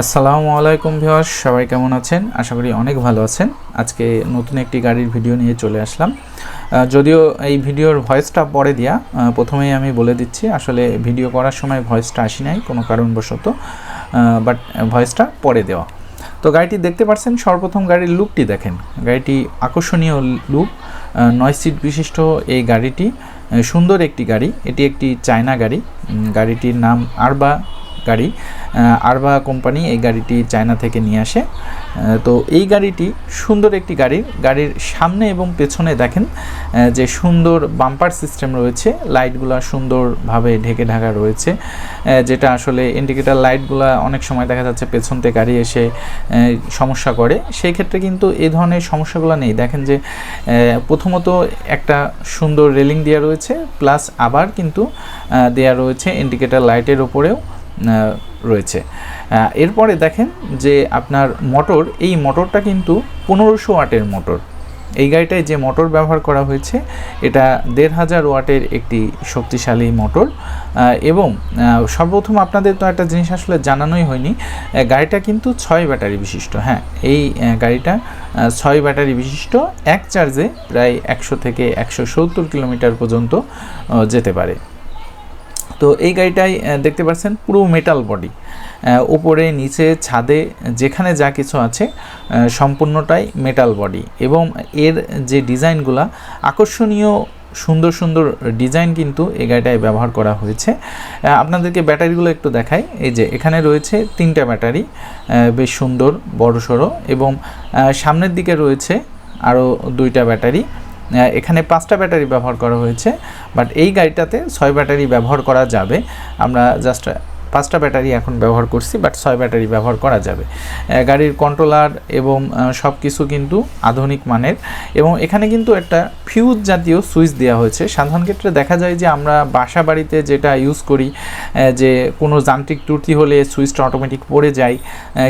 আসসালামু আলাইকুম ভিউয়ার্স, সবাই কেমন আছেন? আশা করি অনেক ভালো আছেন। আজকে নতুন একটি গাড়ির ভিডিও নিয়ে চলে আসলাম। যদিও এই ভিডিওর ভয়েসটা পরে দিয়া প্রথমেই আমি বলে দিচ্ছি, আসলে ভিডিও করার সময় ভয়েসটা আসি নাই, কোনো কারণবশত বাট ভয়েসটা পরে দেওয়া। তো গাড়িটি দেখতে পাচ্ছেন, সর্বপ্রথম গাড়ির লুকটি দেখেন। গাড়িটি আকর্ষণীয় লুক নয় সিট বিশিষ্ট এই গাড়িটি সুন্দর একটি গাড়ি। এটি একটি চায়না গাড়ি। গাড়িটির নাম আরবা গাড়ি আরবা কোম্পানি এই গাড়িটি চায়না থেকে নিয়ে আসে। তো এই গাড়িটি সুন্দর একটি গাড়ি। গাড়ির সামনে এবং পেছনে দেখেন যে সুন্দর বাম্পার সিস্টেম রয়েছে, লাইটগুলো সুন্দরভাবে ঢেকে ঢাকা রয়েছে যেটা আসলে ইন্ডিকেটার লাইটগুলো অনেক সময় দেখা যাচ্ছে পেছন থেকে গাড়ি এসে সমস্যা করে। সেই ক্ষেত্রে কিন্তু এই ধরনের সমস্যাগুলো নেই। দেখেন যে প্রথমত একটা সুন্দর রেলিং দেওয়া রয়েছে, প্লাস আবার কিন্তু দেওয়া রয়েছে ইন্ডিকেটার লাইটের ওপরেও। রয়েছে। এরপরে দেখেন যে আপনার মোটর, এই মোটরটা কিন্তু পনেরোশো ওয়াটের মোটর। এই গাড়িটায় যে মোটর ব্যবহার করা হয়েছে, এটা দেড় হাজার ওয়াটের একটি শক্তিশালী মোটর। এবং সর্বপ্রথম আপনাদের তো একটা জিনিস আসলে জানানোই হয়নি গাড়িটা কিন্তু ছয় ব্যাটারি বিশিষ্ট। হ্যাঁ এই গাড়িটা ছয় ব্যাটারি বিশিষ্ট, এক চার্জে প্রায় একশো থেকে একশো সত্তর কিলোমিটার পর্যন্ত যেতে পারে। তো এই গাড়িটাই দেখতে পাচ্ছেন, পুরো মেটাল বডি উপরে, নিচে, ছাদে, যেখানে যা কিছু আছে সম্পূর্ণটাই মেটাল বডি এবং এর যে ডিজাইনগুলা, আকর্ষণীয়, সুন্দর সুন্দর ডিজাইন কিন্তু এই গাড়িটায় ব্যবহার করা হয়েছে। আপনাদেরকে ব্যাটারিগুলো একটু দেখাই। এই যে, এখানে রয়েছে তিনটা ব্যাটারি বেশ সুন্দর, বড়সড় এবং সামনের দিকে রয়েছে আরও দুইটা ব্যাটারি। এখানে পাঁচটা ব্যাটারি ব্যবহার করা হয়েছে বাট এই গাড়িটাতে ছয় ব্যাটারি ব্যবহার করা যাবে। আমরা জাস্ট পাঁচটা ব্যাটারি এখন ব্যবহার করছি বাট ছয় ব্যাটারি ব্যবহার করা যাবে। গাড়ির কন্ট্রোলার এবং সব কিছু কিন্তু আধুনিক মানের এবং এখানে কিন্তু একটা ফিউজ জাতীয় সুইচ দেওয়া হয়েছে। সাধারণ ক্ষেত্রে দেখা যায় যে আমরা বাসা বাড়িতে যেটা ইউজ করি যে কোনো যান্ত্রিক ত্রুটি হলে সুইচটা অটোমেটিক পড়ে যায়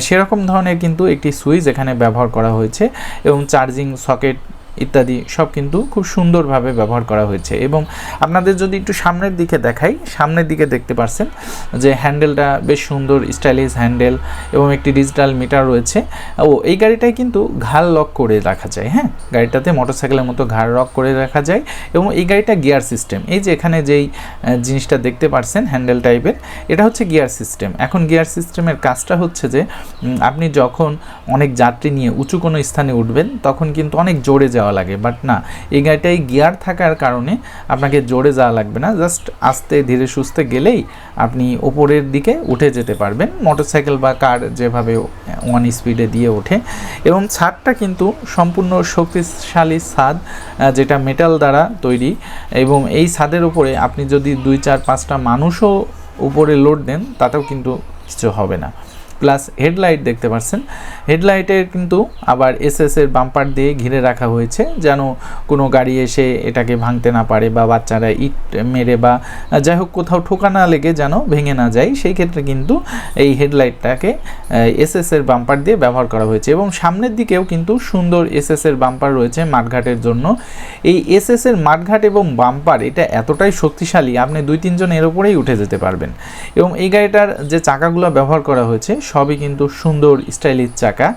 সেরকম ধরনের কিন্তু একটি সুইচ এখানে ব্যবহার করা হয়েছে এবং চার্জিং সকেট ইত্যাদি, সব কিন্তু খুব সুন্দরভাবে ব্যবহার করা হয়েছে। এবং আপনাদের যদি একটু সামনের দিকে দেখাই, সামনের দিকে দেখতে পাচ্ছেন যে হ্যান্ডেলটা বেশ সুন্দর, স্টাইলিশ হ্যান্ডেল এবং একটি ডিজিটাল মিটার রয়েছে। ও, এই গাড়িটায় কিন্তু ঘাড় লক করে রাখা যায় হ্যাঁ? গাড়িটাতে মোটরসাইকেলের মতো ঘাড় লক করে রাখা যায় এবং এই গাড়িটা গিয়ার সিস্টেম। এই যে এখানে যেই জিনিসটা দেখতে পাচ্ছেন হ্যান্ডেল টাইপের, এটা হচ্ছে গিয়ার সিস্টেম। এখন গিয়ার সিস্টেমের কাজটা হচ্ছে যে আপনি যখন অনেক যাত্রী নিয়ে উঁচু কোনো স্থানে উঠবেন, তখন কিন্তু অনেক জোরে যাওয়া লাগে বাট না, এই গাড়িটায় গিয়ার থাকার কারণে আপনাকে জোরে যাওয়া লাগবে না জাস্ট আস্তে, ধীরে, সুস্থে গেলেই আপনি ওপরের দিকে উঠে যেতে পারবেন মোটরসাইকেল বা কার যেভাবে ওয়ান স্পিডে দিয়ে ওঠে। এবং ছাদটা কিন্তু সম্পূর্ণ শক্তিশালী ছাদ যেটা মেটাল দ্বারা তৈরি। এবং এই ছাদের উপরে আপনি যদি দুই, চার, পাঁচটা মানুষও উপরে লোড দেন, তাতেও কিন্তু কিছু হবে না। প্লাস হেডলাইট দেখতে পাচ্ছেন। হেডলাইটের কিন্তু আবার এসএস এর বাম্পার দিয়ে ঘিরে রাখা হয়েছে, যেন কোনো গাড়ি এসে এটাকে ভাঙতে না পারে বা বাচ্চারা ইট মেরে বা যাই হোক কোথাও ঠোকা না লেগে যেন ভেঙে না যায়। সেই ক্ষেত্রে কিন্তু এই হেডলাইটটাকে এসএস এর বাম্পার দিয়ে ব্যবহার করা হয়েছে এবং সামনের দিকেও কিন্তু সুন্দর এসএস এর বাম্পার রয়েছে মাঠঘাটের জন্য। এই এসএস এর মাঠঘাট এবং বাম্পার এটা এতটাই শক্তিশালী, আপনি দুই তিনজন এর উপরেই উঠে যেতে পারবেন। এবং এই গাড়িটার যে চাকাগুলো ব্যবহার করা হয়েছে সবই কিন্তু সুন্দর স্টাইলিশ চাকা।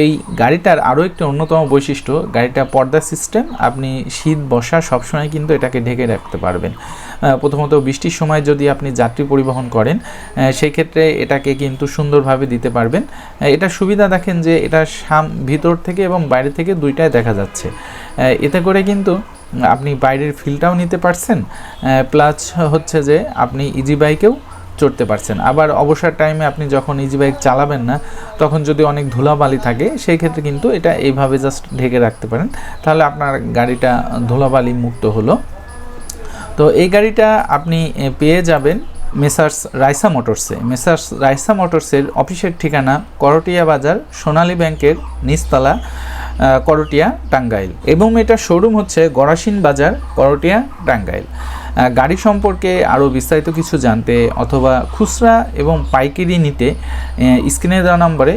এই গাড়িটার আরও একটি অন্যতম বৈশিষ্ট্য, গাড়িটা পর্দা সিস্টেম, আপনি শীত, বর্ষা সবসময় কিন্তু এটাকে ঢেকে রাখতে পারবেন। প্রথমত বৃষ্টির সময় যদি আপনি যাত্রী পরিবহন করেন সেই ক্ষেত্রে এটাকে কিন্তু সুন্দরভাবে দিতে পারবেন। এটা সুবিধা দেখেন যে এটা সাম, ভিতর থেকে এবং বাইরে থেকে দুইটাই দেখা যাচ্ছে। এতে করে কিন্তু আপনি বাইরের ফিলটাও নিতে পারছেন। প্লাস হচ্ছে যে আপনি ইজি বাইকেও চড়তে পারছেন। আবার অবসর টাইমে আপনি যখন ইজি বাইক চালাবেন না, তখন যদি অনেক ধুলাবালি থাকে, সেই ক্ষেত্রে কিন্তু এটা এইভাবে জাস্ট ঢেকে রাখতে পারেন। তাহলে আপনার গাড়িটা ধুলাবালি মুক্ত হলো। তো এই গাড়িটা আপনি পেয়ে যাবেন মেসার্স রাইসা মোটরসে মেসার্স রাইসা মোটরসের অফিসের ঠিকানা করটিয়া বাজার সোনালী ব্যাংকের নিচতলা। করটিয়া টাঙ্গাইল। এবং এটা শোরুম হচ্ছে গড়াসিন বাজার, করটিয়া টাঙ্গাইল। গাড়ি সম্পর্কে আরও বিস্তারিত কিছু জানতে অথবা খুচরা এবং পাইকারি নিতে স্ক্রিনে দেওয়া নম্বরে